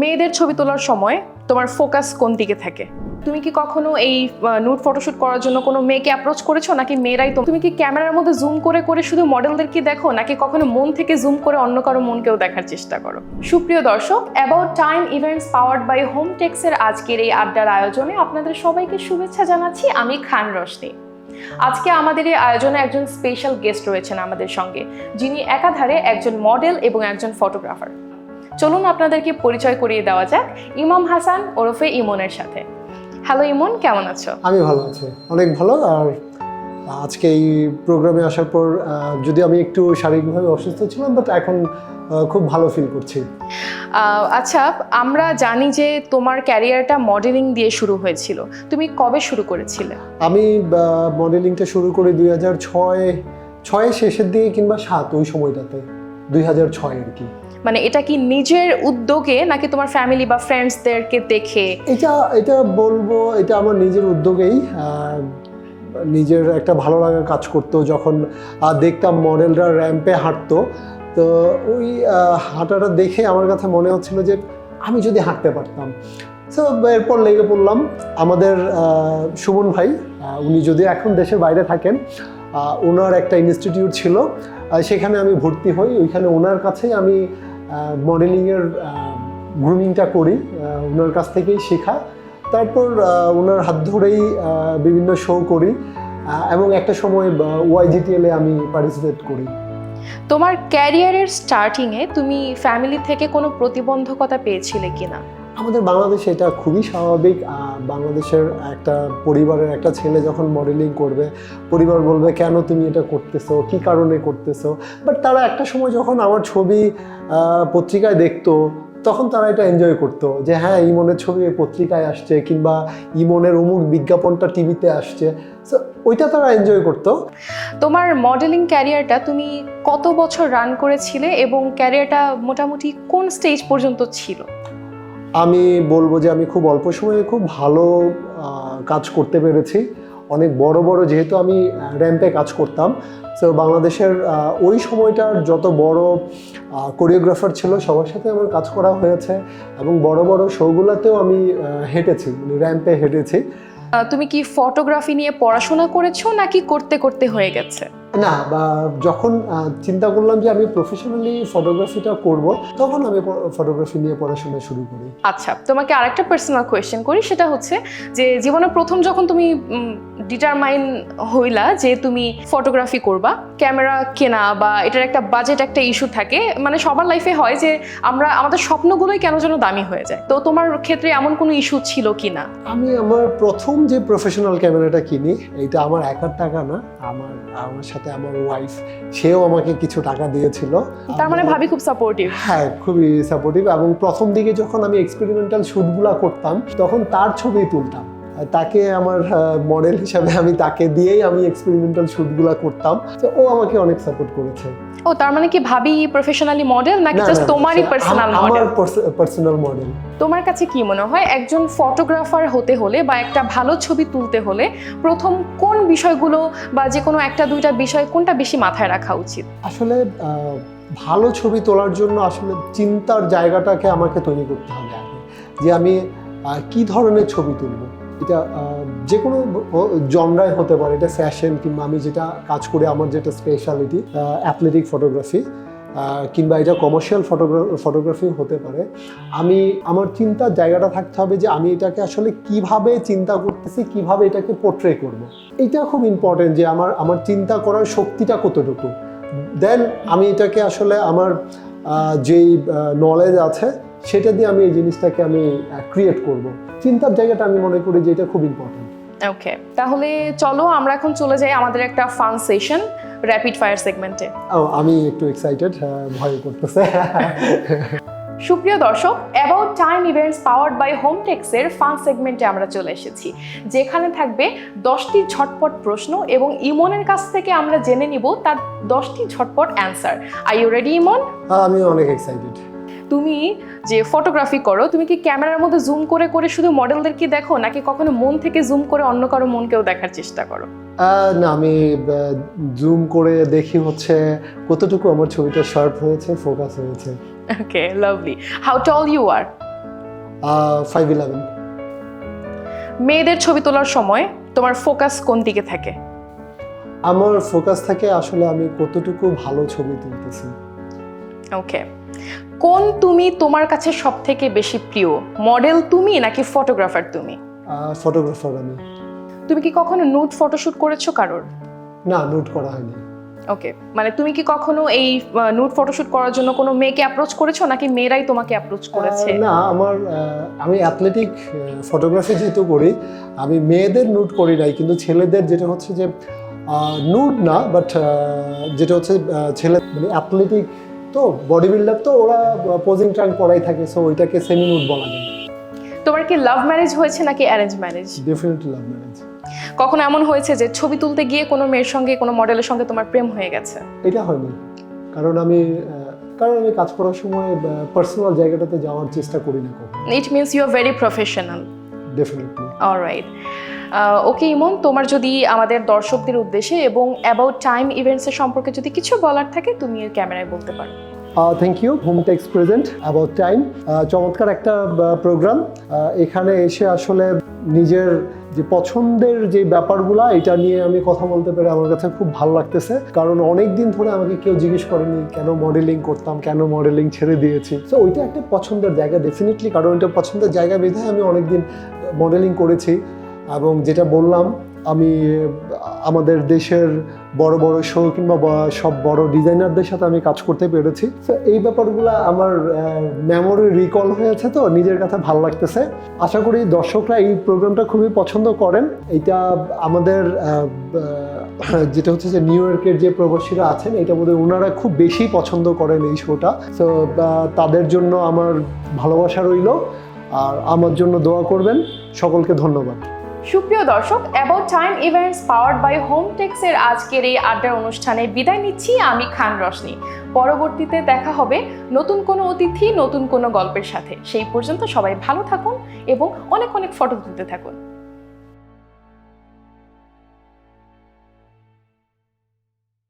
মেয়েদের ছবি তোলার সময় তোমার ফোকাস কোন দিকে থাকে? তুমি কি কখনো এই নুট ফটোশুট করার জন্য কোনো মেয়েকে অ্যাপ্রোচ করেছ? নাকি মেয়েরাই তো তুমি কি ক্যামেরার মধ্যে জুম করে করে শুধু মডেলদেরকে দেখো? নাকি কখনো মন থেকে জুম করে অন্য কারও মনকেও দেখার চেষ্টা করো? সুপ্রিয় দর্শক about time events powered by home টেক্সের আজকের এই আড্ডার আয়োজনে আপনাদের সবাইকে শুভেচ্ছা জানাচ্ছি। আমি খান রশনি। আজকে আমাদের এই আয়োজনে একজন স্পেশাল গেস্ট রয়েছেন আমাদের সঙ্গে, যিনি একাধারে একজন মডেল এবং একজন ফটোগ্রাফার চলুন আপনাদেরকে পরিচয় করিয়ে দেওয়া যাক ইমাম হাসান ওরফে ইমনের সাথে। হ্যালো ইমন কেমন আছো? আমি ভালো আছি অনেক ভালো। আর আজকে এই প্রোগ্রামে আসার পর যদি আমি একটু শারীরিকভাবে অসুস্থ ছিলাম বাট এখন খুব ভালো ফিল করছি। আচ্ছা আমরা জানি যে তোমার ক্যারিয়ারটা মডেলিং দিয়ে শুরু হয়েছিল। তুমি কবে শুরু করেছিলে? আমি মডেলিংটা শুরু করি দুই হাজার ছয় ছয়ের শেষের দিকে কিংবা সাত ওই সময়টাতে। দুই হাজার ছয় আর কি। মানে এটা কি নিজের উদ্যোগে নাকি তোমার ফ্যামিলি বা ফ্রেন্ডসদেরকে দেখে? এটা এটা বলব এটা আমার নিজের উদ্যোগেই। নিজের একটা ভালো লাগা কাজ করতো যখন দেখতাম মডেলরা র্যাম্পে হাঁটতো। তো ওই হাঁটাটা দেখে আমার কাছে মনে হচ্ছিল যে আমি যদি হাঁটতে পারতাম। সো এরপর লেগে পড়লাম। আমাদের সুমন ভাই উনি যদি এখন দেশের বাইরে থাকেন ওনার একটা ইনস্টিটিউট ছিল সেখানে আমি ভর্তি হই। ওইখানে ওনার কাছেই আমি মডেলিংয়ের গ্রুমিংটা করি ওনার কাছ থেকেই শেখা। তারপর ওনার হাত ধরেই বিভিন্ন শো করি এবং একটা সময় ওয়াইজিটিএলে আমি পার্টিসিপেট করি। তোমার ক্যারিয়ারের স্টার্টিংয়ে তুমি ফ্যামিলি থেকে কোনো প্রতিবন্ধকতা পেয়েছিলে কিনা? আমাদের বাংলাদেশে এটা খুবই স্বাভাবিক বাংলাদেশের একটা পরিবারের একটা ছেলে যখন মডেলিং করবে, পরিবার বলবে, কেন তুমি এটা করতেছো? কি কারণে করতেছো? বাট তারা একটা সময় যখন আমার ছবি পত্রিকায় দেখতো, তখন তারা এটা এনজয় করতো যে হ্যাঁ ইমনের ছবি পত্রিকায় আসছে কিংবা ইমনের অমুক বিজ্ঞাপনটা টিভিতে আসছে। সো ওইটা তারা এনজয় করতো। তোমার মডেলিং ক্যারিয়ারটা তুমি কত বছর রান করেছিলে এবং ক্যারিয়ারটা মোটামুটি কোন স্টেজ পর্যন্ত ছিল? আমি বলব যে আমি খুব অল্প সময়ে খুব ভালো কাজ করতে পেরেছি। অনেক বড় বড় যেহেতু আমি র্যাম্পে কাজ করতাম। তো বাংলাদেশের ওই সময়টার যত বড় কোরিওগ্রাফার ছিল, সবার সাথে আমার কাজ করা হয়েছে এবং বড় বড় শোগুলোতেও আমি হেঁটেছি মানে র্যাম্পে হেঁটেছি। তুমি কি ফটোগ্রাফি নিয়ে পড়াশোনা করেছ নাকি করতে করতে হয়ে গেছে? না বা যখন চিন্তা করলাম যে আমি প্রফেশনালি ফটোগ্রাফিটা করব তখন আমি ফটোগ্রাফি নিয়ে পড়াশোনা শুরু করি। আচ্ছা তোমাকে আরেকটা পার্সোনাল কোয়েশ্চেন করি সেটা হচ্ছে যে জীবনে প্রথম যখন তুমি ডিটারমাইন হইলা যে তুমি ফটোগ্রাফি করবা ক্যামেরা কেনা বা এটার একটা বাজেট একটা ইস্যু থাকে মানে সবার লাইফে হয় যে আমরা আমাদের স্বপ্নগুলোই কেন যেন দামি হয়ে যায়। তো তোমার ক্ষেত্রে এমন কোনো ইস্যু ছিল কি না আমি আমার প্রথম যে প্রফেশনাল ক্যামেরাটা কিনি এটা আমার একার টাকা না আমার আমার সাথে আমার ওয়াইফ সেও আমাকে কিছু টাকা দিয়েছিল। তার মানে ভাবি খুব সাপোর্টিভ হ্যাঁ খুবই সাপোর্টিভ এবং প্রথম দিকে যখন আমি এক্সপেরিমেন্টাল শ্যুটগুলো করতাম তখন তার ছবি তুলতাম। তাকে আমার মডেল হিসাবে আমি তাকে দিয়েই আমি এক্সপেরিমেন্টাল শ্যুটগুলো করতাম। তো ও আমাকে অনেক সাপোর্ট করেছে। ও তার মানে কি ভাবি প্রফেশনালি মডেল নাকি জাস্ট তোমারই পার্সোনাল মডেল আমার পার্সোনাল মডেল তোমার কাছে কি মনে হয় একজন ফটোগ্রাফার হতে হলে বা একটা ভালো ছবি তুলতে হলে প্রথম কোন বিষয়গুলো বা যে কোনো একটা দুইটা বিষয় কোনটা বেশি মাথায় রাখা উচিত? আসলে ভালো ছবি তোলার জন্য আসলে চিন্তার জায়গাটাকে আমাকে তৈরি করতে হবে আগে। যে আমি কি ধরনের ছবি তুলব? এটা যে কোনো জনরায় হতে পারে, এটা ফ্যাশন কিংবা আমি যেটা কাজ করি, আমার যেটা স্পেশালিটি অ্যাথলেটিক ফটোগ্রাফি কিংবা এটা কমার্শিয়াল ফটোগ্রাফি হতে পারে আমি, আমার চিন্তার জায়গাটা থাকতে হবে যে আমি এটাকে আসলে কীভাবে চিন্তা করতেছি, কীভাবে এটাকে পোর্ট্রে করব। এটা খুব ইম্পর্টেন্ট যে আমার আমার চিন্তা করার শক্তিটা কতটুকু দেন আমি এটাকে আসলে আমার যেই নলেজ আছে সেটা দিয়ে আমি এই জিনিসটাকে আমি ক্রিয়েট করব। চিন্তার জায়গাটা আমি মনে করি যে এটা খুব ইম্পর্টেন্ট ওকে তাহলে চলো আমরা এখন চলে যাই আমাদের একটা ফান সেশন র্যাপিড ফায়ার সেগমেন্টে ও আমি একটু এক্সাইটেড ভয় করতেছে। সুপ্রিয় দর্শক about time events powered by home টেক্সের fun সেগমেন্টে আমরা চলে এসেছি যেখানে থাকবে দশটি ঝটপট প্রশ্ন এবং ইমনের কাছ থেকে আমরা জেনে নিব তার দশটি ঝটপট answer I you ready Emon? আমি অনেক এক্সাইটেড তুমি যে ফটোগ্রাফি করো তুমি কি ক্যামেরার মধ্যে জুম করে করে শুধু মডেলদেরকে দেখো নাকি কখনো মন থেকে জুম করে অন্য কারও মনকেও দেখার চেষ্টা করো? না আমি জুম করে দেখি হচ্ছে কতটুকু আমার ছবিটা শার্প হয়েছে ফোকাস হয়েছে। Okay lovely how tall you are five eleven মেয়েদের ছবি তোলার সময় তোমার ফোকাস কোন দিকে থাকে? আমার ফোকাস থাকে আসলে আমি কতটুকু ভালো ছবি তুলতেছি। ওকে কোন তুমি তোমার কাছে সব থেকে বেশি প্রিয়? মডেল তুমি নাকি ফটোগ্রাফার তুমি? ফটোগ্রাফার আমি। তুমি কি কখনো নুড ফটোশুট করেছ কারোর? না নোট করা হয়নি। ওকে মানে তুমি কি কখনো এই নুড ফটোশুট করার জন্য কোনো মেয়েকে অ্যাপ্রোচ করেছ নাকি মেয়েরাই তোমাকে অ্যাপ্রোচ করেছে? না আমার আমি অ্যাথলেটিক ফটোগ্রাফি যেহেতু করি আমি মেয়েদের নুট করি নাই কিন্তু ছেলেদের যেটা হচ্ছে যে নুট না বাট যেটা হচ্ছে ছেলে মানে অ্যাথলেটিক তো বডি বিল্ডার তো ওরা পোজিং ট্রাঙ্ক পরাই থাকে সো ওইটাকে সেমি নুট বলা যায়। তোমার কি লাভ ম্যারেজ হয়েছে নাকি arrange marriage definitely love marriage কখনো এমন হয়েছে যে ছবি তুলতে গিয়ে কোনো মেয়ের সঙ্গে কোনো মডেলের সঙ্গে তোমার প্রেম হয়ে গেছে? এটা হয়নি। কারণ আমি কারণ আমি কাজ করার সময় পার্সোনাল জায়গাটাতে যাওয়ার চেষ্টা করি না কখনো। It means you are very professional definitely alright okay Emon, তোমার যদি আমাদের দর্শকদের উদ্দেশ্যে এবং অ্যাবাউট টাইম ইভেন্টসের সম্পর্কে যদি কিছু বলার থাকে, তুমি ক্যামেরায় বলতে পারো। Thank you home Tex present about time চমৎকার একটা প্রোগ্রাম এখানে এসে আসলে নিজের যে পছন্দের যে ব্যাপারগুলা, এটা নিয়ে আমি কথা বলতে পেরে আমার কাছে খুব ভালো লাগতেছে। কারণ অনেক দিন ধরে আমাকে কেউ জিজ্ঞেস করেনি, কেন মডেলিং করতাম, কেন মডেলিং ছেড়ে দিয়েছি? তো ওইটা একটা পছন্দের জায়গা ডেফিনেটলি কারণ এটা পছন্দের জায়গা বেঁধে আমি অনেকদিন মডেলিং করেছি। এবং যেটা বললাম, আমি, আমাদের দেশের বড় বড় শো কিংবা সব বড় ডিজাইনারদের সাথে আমি কাজ করতে পেরেছি। তো এই ব্যাপারগুলো আমার মেমোরি রিকল হয়েছে তো, নিজের কাছে ভালো লাগতেছে। আশা করি দর্শকরা এই প্রোগ্রামটা খুবই পছন্দ করেন। এটা আমাদের যেটা হচ্ছে যে নিউ ইয়র্কের যে প্রবাসীরা আছেন, এটা বোধহয় ওনারা খুব বেশি পছন্দ করেন এই শোটা তো তাদের জন্য আমার ভালোবাসা রইল। আর আমার জন্য দোয়া করবেন। সকলকে ধন্যবাদ। সুপ্রিয় দর্শক about time events powered by home টেক্সের আজকের এই আড্ডার অনুষ্ঠানে বিদায় নিচ্ছি আমি খান রশনি। পরবর্তীতে দেখা হবে নতুন কোনো অতিথি, নতুন কোনো গল্পের সাথে। সেই পর্যন্ত সবাই ভালো থাকুন এবং অনেক অনেক ফটো তুলতে থাকুন।